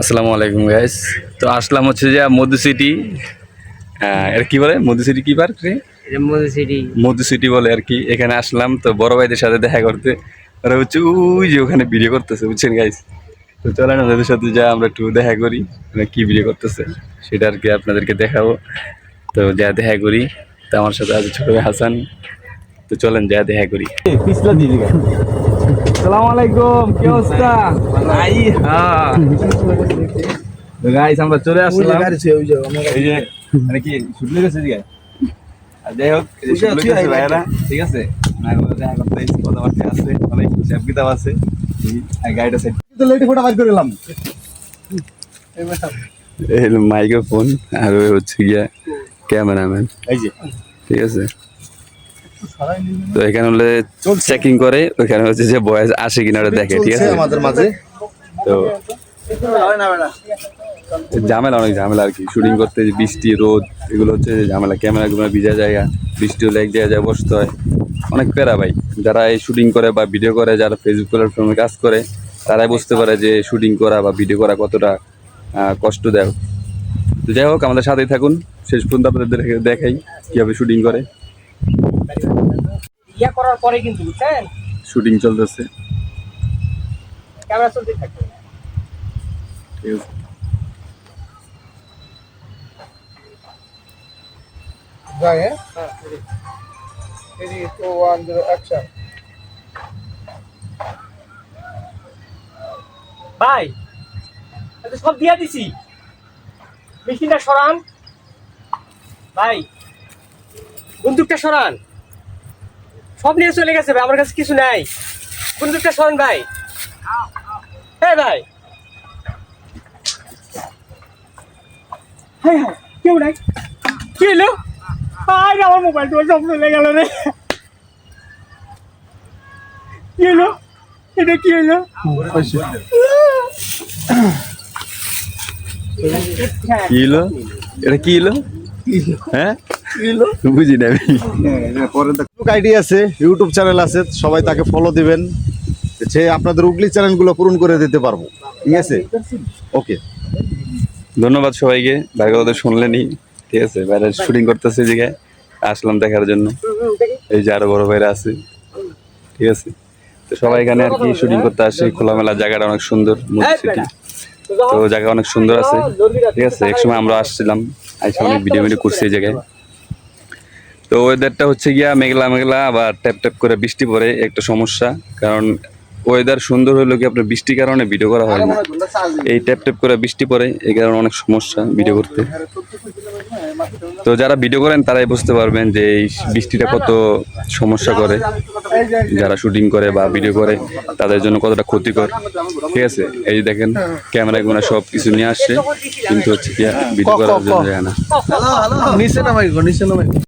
আসসালামু আলাইকুম গাইস তো আসলাম হচ্ছে যে মধু সিটি এর কি বলে? মধু সিটি কি পার্ক রে? মধু সিটি মধু সিটি বলে আর কি। এখানে আসলাম তো বড় ভাইদের সাথে দেখা করতে। ওরা হচ্ছে ওই যে ওখানে ভিডিও করতেছে বুঝছেন গাইস তো চলেন ওদের সাথে যা আমরা একটু দেখা করি ওরা কি ভিডিও করতেছে সেটা আর কি আপনাদেরকে দেখাবো। তো যা দেখা করি তো আমার সাথে আছে ছোট ভাই হাসান। তো চলেন যা দেখা করি। পিছলা দিদি সালাম আলাইকুম কি অবস্থা? আই হ্যাঁ গাইস আমরা চলে আসলাম। এই যে মানে কি শুটলে গেছে দিকে আর যাই হোক ঠিক আছে? এসেছি, কথাবার্তা আছে অনেক হিসাব কিতাব আছে। এই আর গাড়িটা সেট এই মাইক্রোফোন আর ওই হচ্ছে গিয়া ক্যামেরাম্যান। ঠিক আছে? তো এখানে হলে চেকিং করে ওখানে হচ্ছে যে বয়স আসে কিনা ওটা দেখে ঠিক আছে? আমাদের মাঝে। তো ঝামেলা অনেক ঝামেলা আর কি। শুটিং করতে বৃষ্টি রোদ এগুলো হচ্ছে ঝামেলা। ক্যামেরা গুলো ভিজা জায়গা বৃষ্টি হলে এক জায়গায় যায় বসতে হয়। অনেক প্যারা ভাই। যারা এই শুটিং করে বা ভিডিও করে যারা ফেসবুক প্ল্যাটফর্মে কাজ করে তারাই বুঝতে পারে যে শুটিং করা বা ভিডিও করা কতটা কষ্ট দেয় তো যাই হোক আমাদের সাথেই থাকুন। শেষ পর্যন্ত আপনাদের দেখে- দেখাই কীভাবে শুটিং করে। ইয়া করার পরে কিন্তু বুঝছেন? শুটিং চলতেছে। ক্যামেরা চলতে থাকে ঠিক আছে। হ্যাঁ? Three two one zero action ভাই সব দিয়া দিছি। মেশিনটা সরান। ভাই বন্দুকটা সরান। সব নিয়ে চলে গেছে ভাই আমার কাছে কিছু নাই। বন্দুকটা শোন ভাই? হ্যাঁ ভাই। হ্যাঁ হ্যাঁ কেউ নাই। কি হলো? আরে আমার মোবাইল টোবাইল সব চলে গেল রে। কি হলো? এটা কি হলো? কি হলো? এটা কি হলো? হ্যাঁ? বুঝি না আইডি আছে ইউটিউব চ্যানেল আছে সবাই তাকে ফলো দিবেন। সে আপনাদের উগলি চ্যানেলগুলো পূরণ করে দিতে পারব। ঠিক আছে? ওকে ধন্যবাদ সবাইকে। বাইরে কথা শুনলেনি ঠিক আছে? বাইরে শুটিং করতেছে জায়গায়। আসলাম দেখার জন্য। এই যে আরও বড় ভাইরা আছে। ঠিক আছে? তো সবাই এখানে আর কি শুটিং করতে আসে। খোলামেলা জায়গাটা অনেক সুন্দর সিটি তো জায়গা অনেক সুন্দর আছে। ঠিক আছে? এক সময় আমরা আসছিলাম। আইসা ভিডিও ভিডিও করছি এই জায়গায়। তো ওয়েদারটা হচ্ছে গিয়া মেঘলা মেঘলা, আবার ট্যাপ ট্যাপ করে বৃষ্টি পড়ে, একটা সমস্যা। কারণ ওয়েদার সুন্দর হইল কি আপনার বৃষ্টির কারণে ভিডিও করা হয় না এই ট্যাপ ট্যাপ করে বৃষ্টি পড়ে, এই কারণে অনেক সমস্যা ভিডিও করতে। তো যারা ভিডিও করেন, তারাই বুঝতে পারবেন যে এই বৃষ্টিটা কত সমস্যা করে। যারা শুটিং করে বা ভিডিও করে তাদের জন্য কতটা ক্ষতিকর? ঠিক আছে? এই দেখেন ক্যামেরা গুলো সব কিছু নিয়ে আসছে। কিন্তু হচ্ছে কি ভিডিও করার জন্য যায় না। নিচে নামাই নিচে নামাই।